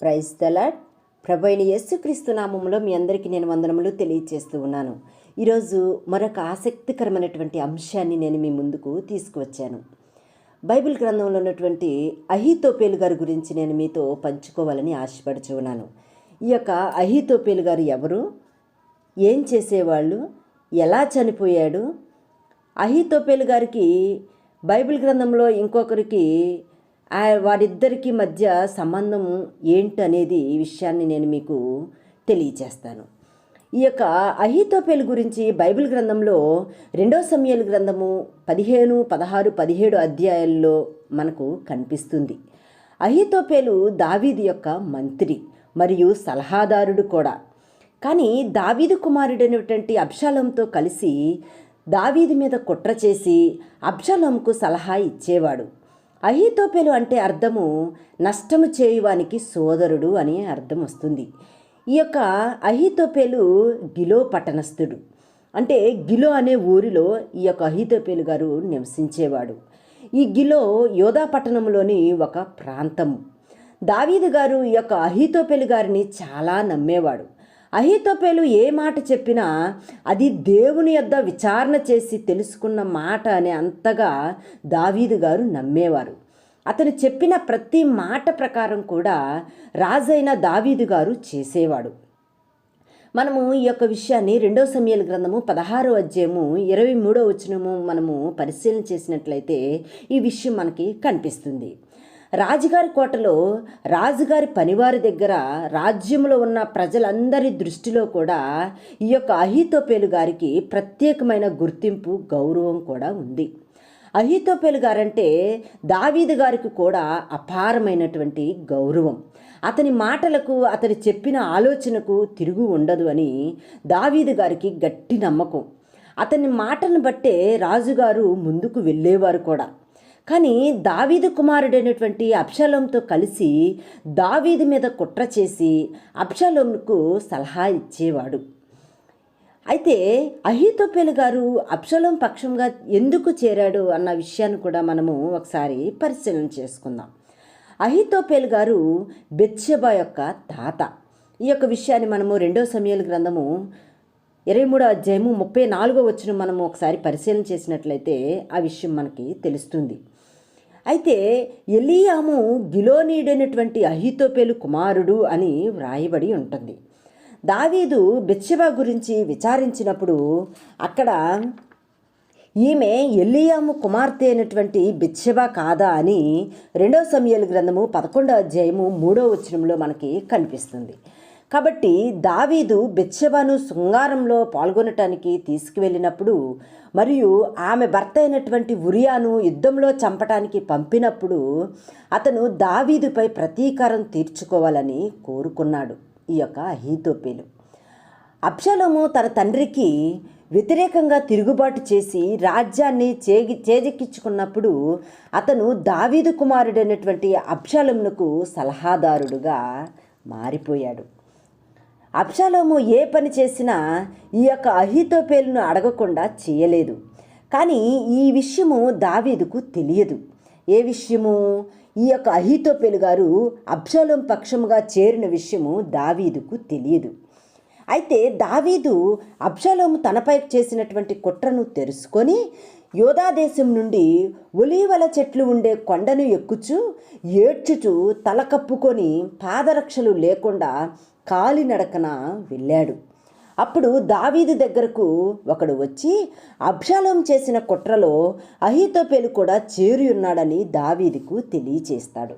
Praise the Lord అయిన యేసుక్రీస్తు నామంలో మీ అందరికీ నేను వందనములు తెలియజేస్తూ ఉన్నాను. ఈరోజు మరొక ఆసక్తికరమైనటువంటి అంశాన్ని నేను మీ ముందుకు తీసుకువచ్చాను. బైబిల్ గ్రంథంలో ఉన్నటువంటి అహితోపేలు గారి గురించి నేను మీతో పంచుకోవాలని ఆశపడుచు ఉన్నాను. ఈ యొక్క అహితోపేలు గారు ఎవరు? ఏం చేసేవాళ్ళు? ఎలా చనిపోయాడు? అహితోపేలు గారికి బైబిల్ గ్రంథంలో ఇంకొకరికి వారిద్దరికీ మధ్య సంబంధం ఏంటనేది ఈ విషయాన్ని నేను మీకు తెలియచేస్తాను. ఈ యొక్క అహితోపేలు గురించి బైబిల్ గ్రంథంలో రెండో సమయాల గ్రంథము పదిహేను పదహారు పదిహేడు అధ్యాయాల్లో మనకు కనిపిస్తుంది. అహితోపేలు దావీది యొక్క మంత్రి మరియు సలహాదారుడు కూడా. కానీ దావీదు కుమారుడైనటువంటి అబ్షాలంతో కలిసి దావీది మీద కుట్ర చేసి అబ్షాలంకు సలహా ఇచ్చేవాడు. అహీతోపేలు అంటే అర్థము నష్టము చేయువానికి సోదరుడు అని అర్థం వస్తుంది. ఈ యొక్క అహీతోపేలు గిలో పట్టణస్థుడు. అంటే గిలో అనే ఊరిలో ఈ యొక్క అహీతోపేలు గారు నివసించేవాడు. ఈ గిలో యోధా పట్టణంలోని ఒక ప్రాంతము. దావీదు గారు ఈ యొక్క అహీతోపేలు గారిని చాలా నమ్మేవాడు. అహీతోపేలు ఏ మాట చెప్పినా అది దేవుని యొద్ద విచారణ చేసి తెలుసుకున్న మాట అనే అంతగా దావీదు గారు నమ్మేవారు. అతను చెప్పిన ప్రతి మాట ప్రకారం కూడా రాజైన దావీదు గారు చేసేవాడు. మనము ఈ యొక్క విషయాన్ని రెండో సమయాల గ్రంథము పదహారో అధ్యాయము ఇరవై మూడో వచనము మనము పరిశీలన చేసినట్లయితే ఈ విషయం మనకి కనిపిస్తుంది. రాజుగారి కోటలో రాజుగారి పనివారి దగ్గర రాజ్యంలో ఉన్న ప్రజలందరి దృష్టిలో కూడా ఈ యొక్క అహితోపేలు గారికి ప్రత్యేకమైన గుర్తింపు గౌరవం కూడా ఉంది. అహితోపెల్ గారంటే దావీదు గారికి కూడా అపారమైనటువంటి గౌరవం. అతని మాటలకు అతని చెప్పిన ఆలోచనకు తిరుగు ఉండదు అని దావీదు గారికి గట్టి నమ్మకం. అతని మాటను బట్టే రాజుగారు ముందుకు వెళ్ళేవారు కూడా. కానీ దావీదు కుమారుడైనటువంటి అబ్షాలోంతో కలిసి దావీదు మీద కుట్ర చేసి అబ్షాలోంకు సలహా ఇచ్చేవాడు. అయితే అహీతోపేలు గారు అప్సలం పక్షంగా ఎందుకు చేరాడు అన్న విషయాన్ని కూడా మనము ఒకసారి పరిశీలన చేసుకుందాం. అహీతోపేలు గారు బెత్సెబా యొక్క తాత. ఈ యొక్క విషయాన్ని మనము రెండో సమయాల గ్రంథము ఇరవై మూడో అధ్యాయము ముప్పై నాలుగో వచ్చిన మనము ఒకసారి పరిశీలన చేసినట్లయితే ఆ విషయం మనకి తెలుస్తుంది. అయితే ఎలియాము గిలోనీడైనటువంటి అహితోపేలు కుమారుడు అని వ్రాయబడి ఉంటుంది. దావీదు బిచ్చబా గురించి విచారించినప్పుడు అక్కడ ఈమె ఎల్లియాము కుమార్తె అయినటువంటి బెత్షెబా కాదా అని రెండో సమయాల గ్రంథము పదకొండో అధ్యాయము మూడో వచనంలో మనకి కనిపిస్తుంది. కాబట్టి దావీదు బెత్షెబాను శృంగారంలో పాల్గొనటానికి తీసుకువెళ్ళినప్పుడు మరియు ఆమె భర్త అయినటువంటి ఉరియాను యుద్ధంలో చంపటానికి పంపినప్పుడు అతను దావీదుపై ప్రతీకారం తీర్చుకోవాలని కోరుకున్నాడు. ఈ యొక్క అహీతోపేలు. అబ్షలోము తన తండ్రికి వ్యతిరేకంగా తిరుగుబాటు చేసి రాజ్యాన్ని చేగి చేజెక్కించుకున్నప్పుడు అతను దావీదు కుమారుడైనటువంటి అబ్షాలోమునకు సలహాదారుడుగా మారిపోయాడు. అబ్షాలోము ఏ పని చేసినా ఈ యొక్క అహితోపేలును అడగకుండా చేయలేదు. కానీ ఈ విషయము దావీదుకు తెలియదు. ఏ విషయము? ఈ యొక్క అహితోపేలు గారు అబ్షాలోం పక్షముగా చేరిన విషయము దావీదుకు తెలియదు. అయితే దావీదు అబ్షాలోము తనపై చేసినటువంటి కుట్రను తెలుసుకొని యోధా దేశం నుండి ఒలీవల చెట్లు ఉండే కొండను ఎక్కుచు ఏడ్చుచు తల కప్పుకొని పాదరక్షలు లేకుండా కాలినడకన వెళ్ళాడు. అప్పుడు దావీదు దగ్గరకు ఒకడు వచ్చి అబ్షాలోం చేసిన కుట్రలో అహితోపేలు కూడా చేరి ఉన్నాడని దావీదుకు తెలియచేస్తాడు.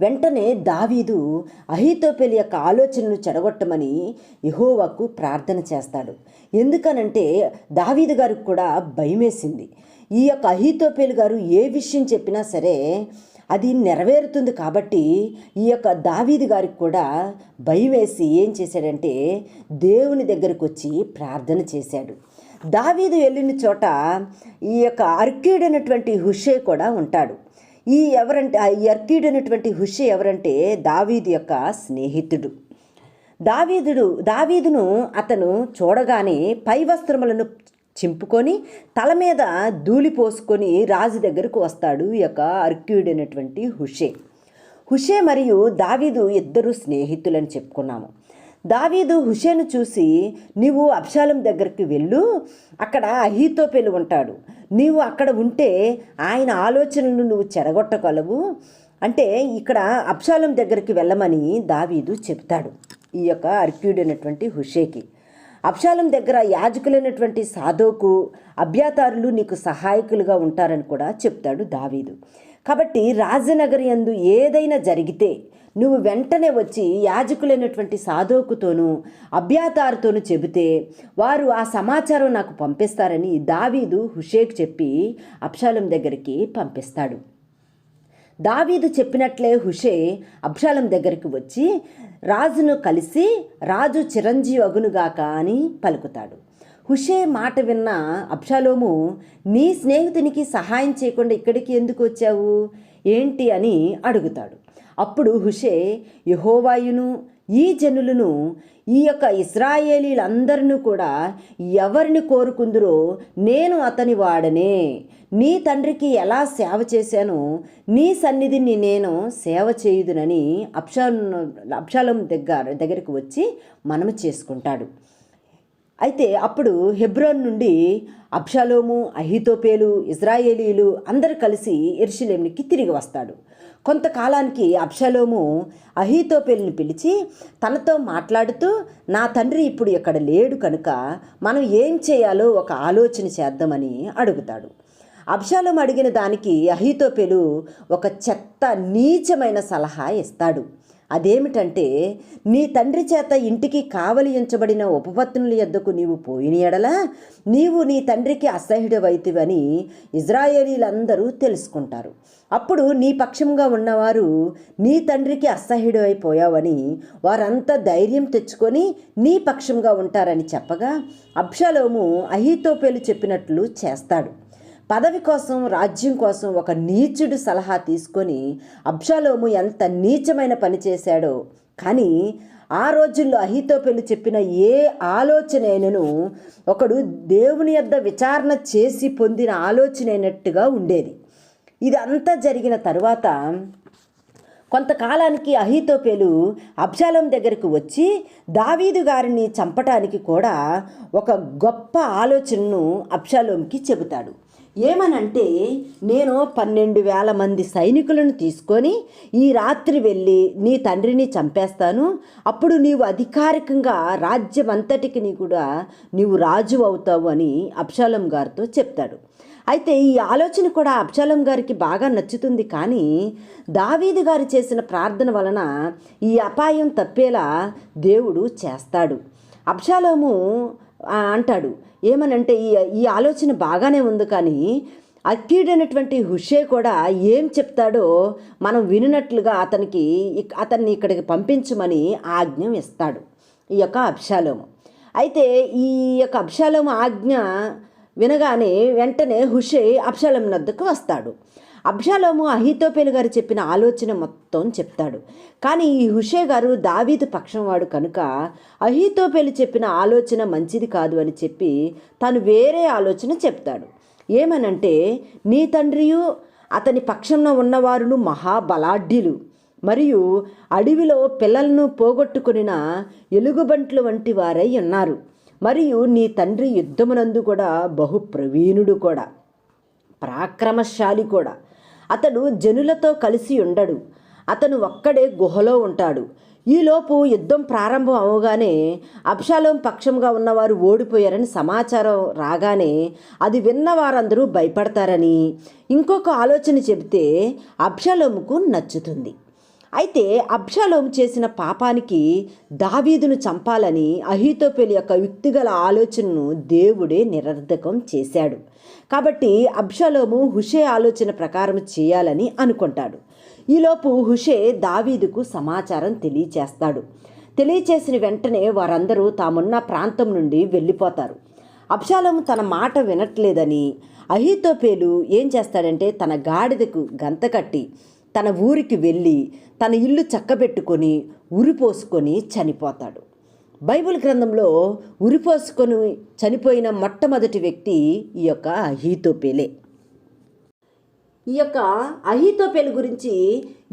వెంటనే దావీదు అహితోపేలు యొక్క ఆలోచనను చెడగొట్టమని యహోవాకు ప్రార్థన చేస్తాడు. ఎందుకనంటే దావీదు గారికి కూడా భయమేసింది. ఈ యొక్క అహితోపేలు గారు ఏ విషయం చెప్పినా సరే అది నెరవేరుతుంది కాబట్టి ఈ యొక్క దావీదు గారికి కూడా భయం వేసి ఏం చేశాడంటే దేవుని దగ్గరకు వచ్చి ప్రార్థన చేశాడు. దావీదు వెళ్ళిన చోట ఈ యొక్క అర్కీడైనటువంటి హుషే కూడా ఉంటాడు. ఈ ఎవరంటే ఈ అర్కీడైనటువంటి హుషే ఎవరంటే దావీదు యొక్క స్నేహితుడు. దావీదుడు దావీదును అతను చూడగానే పై వస్త్రములను చింపుకొని తల మీద ధూళి పోసుకొని రాజు దగ్గరకు వస్తాడు ఈ యొక్క అర్క్యుడైనటువంటి హుషే. హుషే మరియు దావీదు ఇద్దరు స్నేహితులని చెప్పుకున్నాము. దావీదు హుషేను చూసి నీవు అబ్షాలం దగ్గరికి వెళ్ళు అక్కడ అహీతోపెలు ఉంటాడు. నీవు అక్కడ ఉంటే ఆయన ఆలోచనలు నువ్వు చెడగొట్టగలవు అంటే ఇక్కడ అబ్షాలం దగ్గరికి వెళ్ళమని దావీదు చెప్తాడు ఈ యొక్క అర్క్యుడైనటువంటి హుషేకి. అబ్షాలం దగ్గర యాజకులైనటువంటి సాధోకు అభ్యాతారులు నీకు సహాయకులుగా ఉంటారని కూడా చెప్తాడు దావీదు. కాబట్టి రాజనగరి యందు ఏదైనా జరిగితే నువ్వు వెంటనే వచ్చి యాజకులైనటువంటి సాధోకుతోనూ అభ్యాతారుతోనూ చెబితే వారు ఆ సమాచారం నాకు పంపిస్తారని దావీదు హుషేక్ చెప్పి అబ్షాలం దగ్గరికి పంపిస్తాడు. దావీదు చెప్పినట్లే హుషే అబ్షాలం దగ్గరికి వచ్చి రాజును కలిసి రాజు చిరంజీవి అగునుగాక అని పలుకుతాడు. హుషే మాట విన్న అబ్షాలోము నీ స్నేహితునికి సహాయం చేయకుండా ఇక్కడికి ఎందుకు వచ్చావు? ఏంటి? అని అడుగుతాడు. అప్పుడు హుషే యహోవాయును ఈ జనులను ఈ యొక్క ఇస్రాయేలీలందరినీ కూడా ఎవరిని కోరుకుందురో నేను అతని వాడనే. నీ తండ్రికి ఎలా సేవ చేశానో నీ సన్నిధిని నేను సేవ చేయుదునని అప్షాల్ అప్షాలం దగ్గర దగ్గరికి వచ్చి మనము చేసుకుంటాడు. అయితే అప్పుడు హెబ్రోన్ నుండి అబ్షాలోము అహితోపేలు ఇజ్రాయేలీలు అందరు కలిసి ఎరుషులేంకి తిరిగి వస్తాడు. కొంతకాలానికి అబ్షలోము అహీతోపెల్ని పిలిచి తనతో మాట్లాడుతూ నా తండ్రి ఇప్పుడు ఇక్కడ లేడు కనుక మనం ఏం చేయాలో ఒక ఆలోచన చేద్దామని అడుగుతాడు. అబ్షాలోము అడిగిన దానికి అహీతోపెలు ఒక చెత్త నీచమైన సలహా ఇస్తాడు. అదేమిటంటే నీ తండ్రి చేత ఇంటికి కావలి ఉంచబడిన ఉపపత్నుల యొద్దకు నీవు పోయిన ఎడల నీవు నీ తండ్రికి అసహ్యుడవైతివని ఇజ్రాయేలీలందరూ తెలుసుకుంటారు. అప్పుడు నీ పక్షంగా ఉన్నవారు నీ తండ్రికి అసహ్యుడైపోయావని వారంతా ధైర్యం తెచ్చుకొని నీ పక్షంగా ఉంటారని చెప్పగా అబ్షలోము అహీతోపేలు చెప్పినట్లు చేస్తాడు. పదవి కోసం రాజ్యం కోసం ఒక నీచుడు సలహా తీసుకొని అబ్షాలోము ఎంత నీచమైన పని చేశాడో. కానీ ఆ రోజుల్లో అహితోపెలు చెప్పిన ఏ ఆలోచన అయినను ఒకడు దేవుని యొద్ద విచారణ చేసి పొందిన ఆలోచన అయినట్టుగా ఉండేది. ఇదంతా జరిగిన తరువాత కొంతకాలానికి అహీతోపేలు అబ్షాలం దగ్గరకు వచ్చి దావీదు గారిని చంపటానికి కూడా ఒక గొప్ప ఆలోచనను అబ్షాలోంకి చెబుతాడు. ఏమనంటే నేను పన్నెండు వేల మంది సైనికులను తీసుకొని ఈ రాత్రి వెళ్ళి నీ తండ్రిని చంపేస్తాను. అప్పుడు నీవు అధికారికంగా రాజ్యం అంతటికి నీ కూడా నీవు రాజు అవుతావు అని అబ్షాలం గారితో చెప్తాడు. అయితే ఈ ఆలోచన కూడా అబ్షాలం గారికి బాగా నచ్చుతుంది. కానీ దావీదు గారు చేసిన ప్రార్థన వలన ఈ అపాయం తప్పేలా దేవుడు చేస్తాడు. అబ్షాలోము అంటాడు ఏమనంటే ఈ ఈ ఆలోచన బాగానే ఉంది కానీ అక్కీడైనటువంటి హుషే కూడా ఏం చెప్తాడో మనం వినినట్లుగా అతనికి అతన్ని ఇక్కడికి పంపించమని ఆజ్ఞ ఇస్తాడు ఈ యొక్క అబ్షాలోము. అయితే ఈ యొక్క అబ్షాలోము ఆజ్ఞ వినగానే వెంటనే హుషే అబ్షాలం నద్దకు వస్తాడు. అబ్షాలోము అహితోపేలు గారు చెప్పిన ఆలోచన మొత్తం చెప్తాడు. కానీ ఈ హుషే గారు దావీదు పక్షం వాడు కనుక అహితోపేలు చెప్పిన ఆలోచన మంచిది కాదు అని చెప్పి తను వేరే ఆలోచన చెప్తాడు. ఏమనంటే నీ తండ్రియు అతని పక్షంలో ఉన్నవారును మహాబలాఢ్యులు. మరియు అడవిలో పిల్లలను పోగొట్టుకునిన ఎలుగుబంట్లు వంటి వారై ఉన్నారు. మరియు నీ తండ్రి యుద్ధమునందు కూడా బహు ప్రవీణుడు కూడా. పరాక్రమశాలి కూడా. అతడు జనులతో కలిసి ఉండడు. అతను ఒక్కడే గుహలో ఉంటాడు. ఈలోపు యుద్ధం ప్రారంభం అవగానే అబ్షాలోం పక్షంగా ఉన్నవారు ఓడిపోయారని సమాచారం రాగానే అది విన్న వారందరూ భయపడతారని ఇంకొక ఆలోచన చెబితే అబ్షాలోముకు నచ్చుతుంది. అయితే అబ్షాలోం చేసిన పాపానికి దావీదును చంపాలని అహీతోపెలి యొక్క యుక్తిగల ఆలోచనను దేవుడే నిరర్ధకం చేశాడు. కాబట్టి అబ్షాలోము హుషే ఆలోచన ప్రకారం చేయాలని అనుకుంటాడు. ఈలోపు హుషే దావీదుకు సమాచారం తెలియచేస్తాడు. తెలియచేసిన వెంటనే వారందరూ తామున్న ప్రాంతం నుండి వెళ్ళిపోతారు. అబ్షాలోము తన మాట వినట్లేదని అహీతోపేలు ఏం చేస్తాడంటే తన గాడిదకు గంత కట్టి తన ఊరికి వెళ్ళి తన ఇల్లు చక్కబెట్టుకొని ఉరిపోసుకొని చనిపోతాడు. బైబిల్ గ్రంథంలో ఉరిపోసుకొని చనిపోయిన మొట్టమొదటి వ్యక్తి ఈ యొక్క అహీతోపేలే. ఈ యొక్క అహితోపేలు గురించి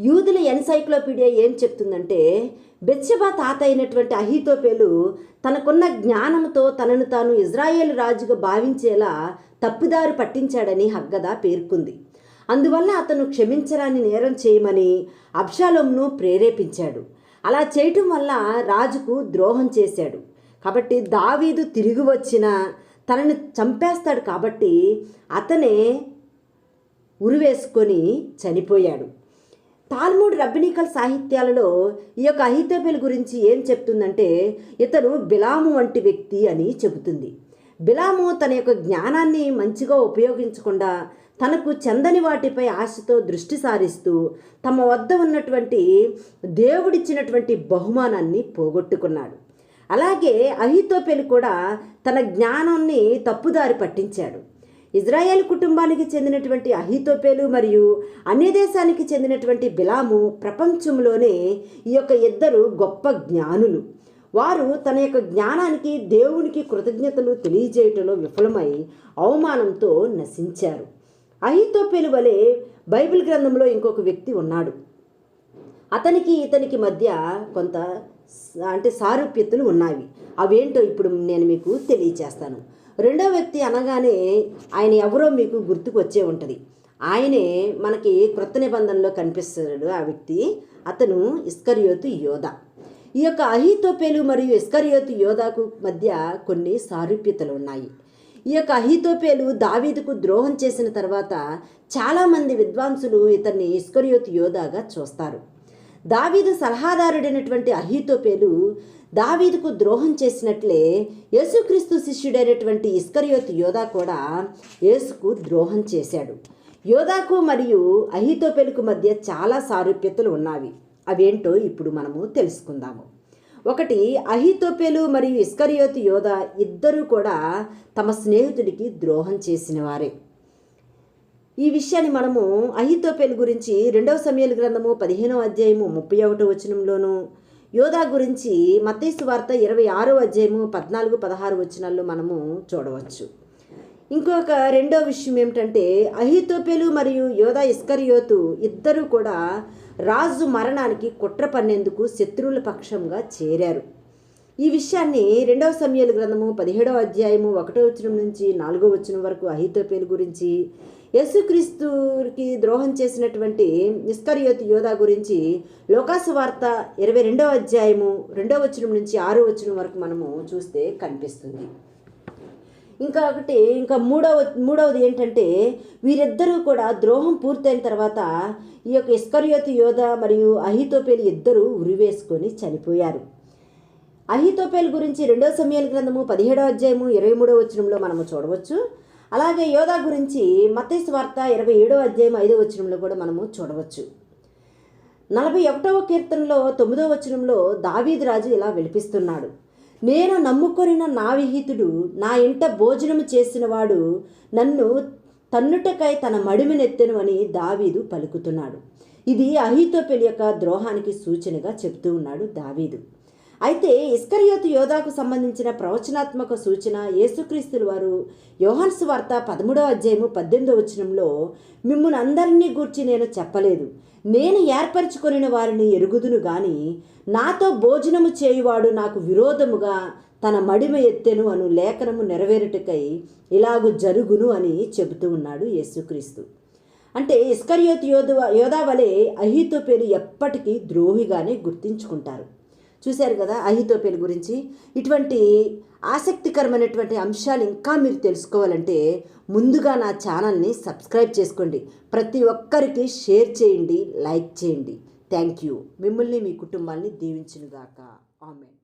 యూదుల ఎన్సైక్లోపీడియా ఏం చెప్తుందంటే బెత్షెబా తాత అయినటువంటి అహితోపేలు తనకున్న జ్ఞానంతో తనను తాను ఇజ్రాయేల్ రాజుగా భావించేలా తప్పుదారి పట్టించాడని హగ్గదా పేర్కొంది. అందువల్ల అతను క్షమించరాని నేరం చేయమని అబ్షాలోంను ప్రేరేపించాడు. అలా చేయటం వల్ల రాజుకు ద్రోహం చేశాడు. కాబట్టి దావీదు తిరిగి వచ్చిన తనని చంపేస్తాడు కాబట్టి అతనే ఉరివేసుకొని చనిపోయాడు. తాల్మూడ్ రబ్బినికల్ సాహిత్యాలలో ఈ యొక్క అహితబెల్ గురించి ఏం చెప్తుందంటే ఇతను బిలాము వంటి వ్యక్తి అని చెబుతుంది. బిలాము తన యొక్క జ్ఞానాన్ని మంచిగా ఉపయోగించకుండా తనకు చెందని వాటిపై ఆశతో దృష్టి సారిస్తూ తమ వద్ద ఉన్నటువంటి దేవుడిచ్చినటువంటి బహుమానాన్ని పోగొట్టుకున్నాడు. అలాగే అహితోపెలు కూడా తన జ్ఞానాన్ని తప్పుదారి పట్టించాడు. ఇజ్రాయెల్ కుటుంబానికి చెందినటువంటి అహితోపేలు మరియు అన్య దేశానికి చెందినటువంటి బిలాము ప్రపంచంలోనే ఈ యొక్క ఇద్దరు గొప్ప జ్ఞానులు. వారు తన యొక్క జ్ఞానానికి దేవునికి కృతజ్ఞతలు తెలియజేయటంలో విఫలమై అవమానంతో నశించారు. అహితోపేలు వలె బైబిల్ గ్రంథంలో ఇంకొక వ్యక్తి ఉన్నాడు. అతనికి ఇతనికి మధ్య కొంత అంటే సారూప్యతలు ఉన్నాయి అవేంటో ఇప్పుడు నేను మీకు తెలియచేస్తాను. రెండో వ్యక్తి అనగానే ఆయన ఎవరో మీకు గుర్తుకు వచ్చే ఉంటుంది. ఆయనే మనకి కృత నిబంధనలో కనిపిస్తాడు ఆ వ్యక్తి. అతను ఇస్కరియోతు యోధ. ఈ యొక్క అహితోపేలు మరియు ఇస్కరియోతు యోధాకు మధ్య కొన్ని సారూప్యతలు ఉన్నాయి. ఈ యొక్క అహితోపేలు దావీదుకు ద్రోహం చేసిన తర్వాత చాలామంది విద్వాంసులు ఇతన్ని ఇస్కరియోత్ యోధాగా చూస్తారు. దావీదు సలహాదారుడైనటువంటి అహితోపేలు దావీదుకు ద్రోహం చేసినట్లే యేసుక్రీస్తు శిష్యుడైనటువంటి ఇస్కరియోత్ యోధా కూడా యేసుకు ద్రోహం చేశాడు. యోధాకు మరియు అహితోపేలుకు మధ్య చాలా సారూప్యతలు ఉన్నవి. అవేంటో ఇప్పుడు మనము తెలుసుకుందాము. ఒకటి అహితోపేలు మరియు ఇస్కరియోతు యోధ ఇద్దరూ కూడా తమ స్నేహితుడికి ద్రోహం చేసిన వారే ఈ విషయాన్ని మనము అహితోపెలు గురించి రెండవ సమయాల గ్రంథము పదిహేనవ అధ్యాయము ముప్పై ఒకటో వచనంలోను యోధా గురించి మత్తేసు వార్త ఇరవై ఆరో అధ్యాయము పద్నాలుగు పదహారు వచనాల్లో మనము చూడవచ్చు. ఇంకొక రెండో విషయం ఏమిటంటే అహితోపేలు మరియు యోధా ఇస్కరియోతు ఇద్దరూ కూడా రాజు మరణానికి కుట్ర పన్నేందుకు శత్రువుల పక్షంగా చేరారు. ఈ విషయాన్ని రెండవ సమయాల గ్రంథము పదిహేడవ అధ్యాయము ఒకటో వచనం నుంచి నాలుగో వచనం వరకు అహితోపేలు గురించి యేసుక్రీస్తుకి ద్రోహం చేసినటువంటి నిష్కరియోతు యోధా గురించి లోకాసు వార్త ఇరవై రెండవ అధ్యాయము రెండవ వచనం నుంచి ఆరో వచనం వరకు మనము చూస్తే కనిపిస్తుంది. ఇంకా ఒకటి ఇంకా మూడవ మూడవది ఏంటంటే వీరిద్దరూ కూడా ద్రోహం పూర్తయిన తర్వాత ఈ యొక్క ఇస్కరియోతు యోధ మరియు అహితోపేలు ఇద్దరూ ఉరివేసుకొని చనిపోయారు. అహితోపేల్ గురించి రెండో సమయాల గ్రంథము పదిహేడో అధ్యాయము ఇరవై మూడో వచనంలో మనము చూడవచ్చు. అలాగే యోధా గురించి మత్తయి వార్త ఇరవై ఏడో అధ్యాయం ఐదో వచనంలో కూడా మనము చూడవచ్చు. నలభై ఒకటవ కీర్తనలో తొమ్మిదో వచనంలో దావీద్ రాజు ఇలా విలిపిస్తున్నాడు. నేను నమ్ముకొనిన నా విహితుడు నా ఇంట భోజనము చేసినవాడు నన్ను తన్నుటకై తన మడిమి నెత్తెను అని దావీదు పలుకుతున్నాడు. ఇది అహితోపెల్ యొక్క ద్రోహానికి సూచనగా చెప్తూ ఉన్నాడు దావీదు. అయితే ఇస్కరియోతు యోధాకు సంబంధించిన ప్రవచనాత్మక సూచన యేసుక్రీస్తుల వారు యోహన్స్ వార్త పదమూడవ అధ్యాయము పద్దెనిమిదవ వచనంలో మిమ్మల్ని అందరినీ గూర్చి నేను చెప్పలేదు. నేను ఏర్పరచుకొనిన వారిని ఎరుగుదును గాని నాతో భోజనము చేయువాడు నాకు విరోధముగా తన మడిమ ఎత్తెను అను లేఖనము నెరవేరుటకై ఇలాగు జరుగును అని చెబుతూ ఉన్నాడు యేసుక్రీస్తు. అంటే ఇస్కరియోత్ యోధ యోధా వలె అహితోపేలు ఎప్పటికీ ద్రోహిగానే గుర్తించుకుంటారు. చూశారు కదా అహితోపేల్ గురించి. ఇటువంటి ఆసక్తికరమైనటువంటి అంశాలు ఇంకా మీరు తెలుసుకోవాలంటే ముందుగా నా ఛానల్ని సబ్స్క్రైబ్ చేసుకోండి. ప్రతి ఒక్కరికి షేర్ చేయండి లైక్ చేయండి. Thank you. మిమ్మల్ని మీ కుటుంబాన్ని దీవించునుగాక. ఆమెన్.